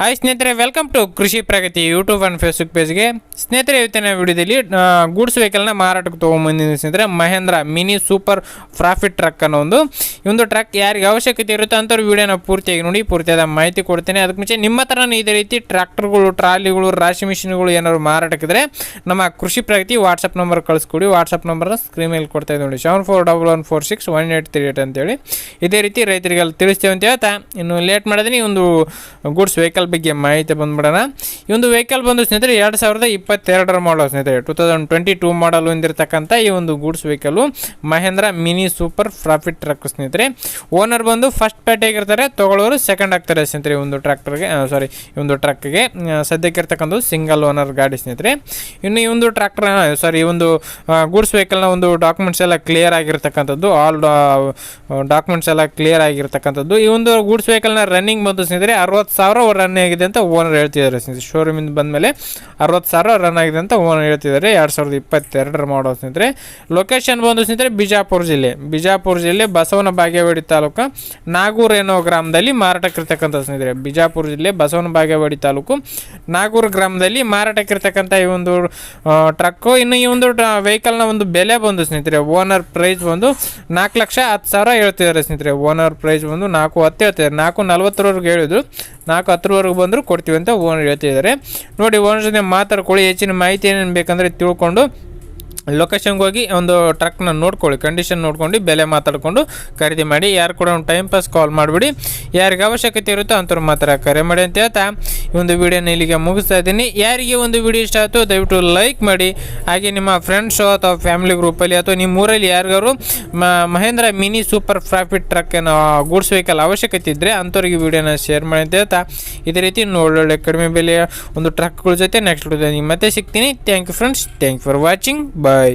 Hi ಸ್ನೇಹಿತರೆ welcome to Krishi Pragati YouTube and Facebook ಪೇಜ್ಗೆ ಸ್ನೇಹಿತರೆ, ಇವತ್ತಿನ ವಿಡಿಯೋದಲ್ಲಿ ಗೂಡ್ಸ್ ವೆಹಿಕಲ್ನ ಮಾರಾಟಕ್ಕೆ ತೊಗೊಂಬಂದಿದ್ದೀನಿ ಸ್ನೇಹಿತರೆ. Mahindra mini super profit truck ಅನ್ನೋ ಒಂದು. ಈ ಟ್ರಕ್ ಯಾರಿಗೆ ಅವಶ್ಯಕತೆ ಇರುತ್ತೋ ಅಂಥವ್ರು ವಿಡಿಯೋನ ಪೂರ್ತಿಯಾಗಿ ನೋಡಿ, ಪೂರ್ತಿಯಾದ ಮಾಹಿತಿ ಕೊಡ್ತೇನೆ. ಅದಕ್ಕೆ ಮುಂಚೆ ನಿಮ್ಮ ಇದೇ ರೀತಿ ಟ್ರ್ಯಾಕ್ಟರ್ಗಳು ಟ್ರಾಲಿಗಳು ರಾಶಿ ಮಿಷಿನ್ಗಳು ಏನಾದ್ರು ಮಾರಾಟಕ್ಕಿದ್ರೆ ನಮ್ಮ ಕೃಷಿ ಪ್ರಗತಿ ವಾಟ್ಸಪ್ ನಂಬರ್ ಕಳಿಸ್ಕೊಡಿ. ವಾಟ್ಸಪ್ ನಂಬರ್ನ ಸ್ಕ್ರೀನ್ ಮೇಲೆ ಕೊಡ್ತಾ ಇದ್ದೀವಿ ನೋಡಿ. Seven four double one four six one eight three eight ಅಂತೇಳಿ ಇದೇ ರೀತಿ ರೈತರಿಗೆಲ್ಲ ತಿಳಿಸ್ತೇವೆ ಅಂತ ಹೇಳ್ತಾ. ಇನ್ನು ಲೇಟ್ ಮಾಡಿದ್ರೆ ಒಂದು ಗೂಡ್ಸ್ ವೆಹಿಕಲ್ ಬಗ್ಗೆ ಮಾಹಿತಿ ಬಂದ್ಬಿಡೋಣ. ಈ ಒಂದು ವೆಹಿಕಲ್ ಬಂದು ಸ್ನೇಹಿತರೆ, ಎರಡು ಸಾವಿರದ ಇಪ್ಪತ್ತೆರಡರ ಮಾಡಲ್ ಸ್ನೇಹಿತರೆ. ಟೂ ತೌಸಂಡ್ ಟ್ವೆಂಟಿ ಟೂ ಮಾಡಲು ಹೊಂದಿರತಕ್ಕಂಥ ಈ ಒಂದು goods vehicle Mahindra mini super profit truck ಸ್ನೇಹಿತರೆ. ಓನರ್ ಬಂದು ಫಸ್ಟ್ ಪೇಟೆಗಿರ್ತಾರೆ ತೊಗೊಳ್ಳೋರು ಸೆಕೆಂಡ್ ಆಗ್ತಾರೆ ಸ್ನೇಹಿತರೆ ಒಂದು ಟ್ರ್ಯಾಕ್ಟರ್ಗೆ ಸಾರಿ ಈ ಒಂದು ಟ್ರಕ್ಗೆ ಸದ್ಯಕ್ಕೆ ಇರ್ತಕ್ಕಂಥದ್ದು ಸಿಂಗಲ್ ಓನರ್ ಗಾಡಿ ಸ್ನೇಹಿತರೆ. ಇನ್ನು ಈ ಒಂದು ಟ್ರ್ಯಾಕ್ಟರ್ ಸಾರಿ ಈ ಒಂದು ಗೂಡ್ಸ್ ವೆಹಿಕಲ್ನ ಒಂದು ಡಾಕ್ಯುಮೆಂಟ್ಸ್ ಎಲ್ಲ ಕ್ಲಿಯರ್ ಆಗಿರ್ತಕ್ಕಂಥದ್ದು ಆಲ್ ಡಾಕ್ಯುಮೆಂಟ್ಸ್ ಎಲ್ಲ ಕ್ಲಿಯರ್ ಆಗಿರ್ತಕ್ಕಂಥದ್ದು. ಈ ಒಂದು ಗೂಡ್ಸ್ ವೆಹಿಕಲ್ನ ರನ್ನಿಂಗ್ ಬಂದು ಸ್ನೇಹಿತರೆ, ಅರವತ್ತು ಸಾವಿರ ಆಗಿದೆ ಅಂತ ಓನರ್ ಹೇಳ್ತಿದ್ದಾರೆ ಸ್ನೇಹಿತರೆ. ಶೋರೂಮಿಂದ ಬಂದಮೇಲೆ ಅರವತ್ತು ಸಾವಿರ ರನ್ ಆಗಿದೆ ಅಂತ ಓನರ್ ಹೇಳ್ತಿದ್ದಾರೆ. ಎರಡು ಸಾವಿರದ ಇಪ್ಪತ್ತೆರಡರ ಮಾಡೋ ಸ್ನೇಹಿತರೆ. ಲೊಕೇಶನ್ ಬಂದು ಸ್ನೇಹಿತರೆ ಬಿಜಾಪುರ ಜಿಲ್ಲೆ. ಬಿಜಾಪುರ ಜಿಲ್ಲೆ ಬಸವನ ಬಾಗೇವಾಡಿ ತಾಲೂಕು ನಾಗೂರು ಏನೋ ಗ್ರಾಮದಲ್ಲಿ ಮಾರಾಟಕ್ಕಿರ್ತಕ್ಕಂಥ ಸ್ನೇಹಿತರೆ. ಬಿಜಾಪುರ ಜಿಲ್ಲೆ ಬಸವನ ಬಾಗೇವಾಡಿ ತಾಲೂಕು ನಾಗೂರು ಗ್ರಾಮದಲ್ಲಿ ಮಾರಾಟಕ್ಕಿರ್ತಕ್ಕಂಥ ಈ ಒಂದು ಟ್ರಕ್ಕು ಇನ್ನು ಈ ಒಂದು ವೆಹಿಕಲ್ನ ಒಂದು ಬೆಲೆ ಬಂದು ಸ್ನೇಹಿತರೆ, ಓನರ್ ಪ್ರೈಸ್ ಬಂದು ನಾಲ್ಕು ಲಕ್ಷ ಹತ್ತು ಸಾವಿರ ಹೇಳ್ತಿದ್ದಾರೆ ಸ್ನೇಹಿತರೆ. ಓನರ್ ಪ್ರೈಸ್ ಬಂದು ನಾಲ್ಕು, ಹತ್ತು ಹೇಳ್ತಿದ್ದಾರೆ. ನಾಲ್ಕು ನಲ್ವತ್ತರವರೆಗೆ ಹೇಳಿದ್ರು. ನಾಲ್ಕು ಹತ್ತರವರೆಗೂ ಬಂದರೂ ಕೊಡ್ತೀವಿ ಅಂತ ಓನರ್ ಹೇಳ್ತಿದ್ದಾರೆ. ನೋಡಿ, ಓನರ್ ಜೊತೆ ಮಾತಾಡ್ಕೊಳ್ಳಿ, ಹೆಚ್ಚಿನ ಮಾಹಿತಿ ಏನೇನು ಬೇಕಂದರೆ ತಿಳ್ಕೊಂಡು ಲೊಕೇಶನ್ಗೆ ಹೋಗಿ ಒಂದು ಟ್ರಕ್ನ ನೋಡ್ಕೊಳ್ಳಿ ಕಂಡೀಷನ್ ನೋಡ್ಕೊಂಡು, ಬೆಲೆ ಮಾತಾಡಿಕೊಂಡು ಖರೀದಿ ಮಾಡಿ, ಯಾರು ಕೂಡ ಒಂದು ಟೈಮ್ ಪಾಸ್ ಕಾಲ್ ಮಾಡಿಬಿಡಿ. ಯಾರಿಗೆ ಅವಶ್ಯಕತೆ ಇರುತ್ತೋ ಅಂಥವ್ರು ಮಾತ್ರ ಕರೆ ಮಾಡಿ ಅಂತ ಹೇಳ್ತಾ, ಈ ಒಂದು ವಿಡಿಯೋನ ಇಲ್ಲಿಗೆ ಮುಗಿಸ್ತಾ ಇದ್ದೀನಿ. ಯಾರಿಗೆ ಒಂದು ವಿಡಿಯೋ ಇಷ್ಟ ಆಯಿತು ದಯವಿಟ್ಟು ಲೈಕ್ ಮಾಡಿ. ಹಾಗೆ ನಿಮ್ಮ ಫ್ರೆಂಡ್ಸು ಅಥವಾ ಫ್ಯಾಮಿಲಿ ಗ್ರೂಪಲ್ಲಿ ಅಥವಾ ನಿಮ್ಮ ಊರಲ್ಲಿ ಯಾರಿಗಾರು Mahindra mini super profit truck ಏನೋ ಅವಶ್ಯಕತೆ ಇದ್ದರೆ ಅಂಥವ್ರಿಗೆ ವಿಡಿಯೋನ ಶೇರ್ ಮಾಡಿ ಅಂತ ಹೇಳ್ತಾ, ಇದೇ ರೀತಿ ಒಳ್ಳೊಳ್ಳೆ ಕಡಿಮೆ ಬೆಲೆಯ ಒಂದು ಟ್ರಕ್ಗಳ ಜೊತೆ ನೆಕ್ಸ್ಟ್ ಮತ್ತೆ ಸಿಗ್ತೀನಿ. Thank you friends thank you for watching bye bye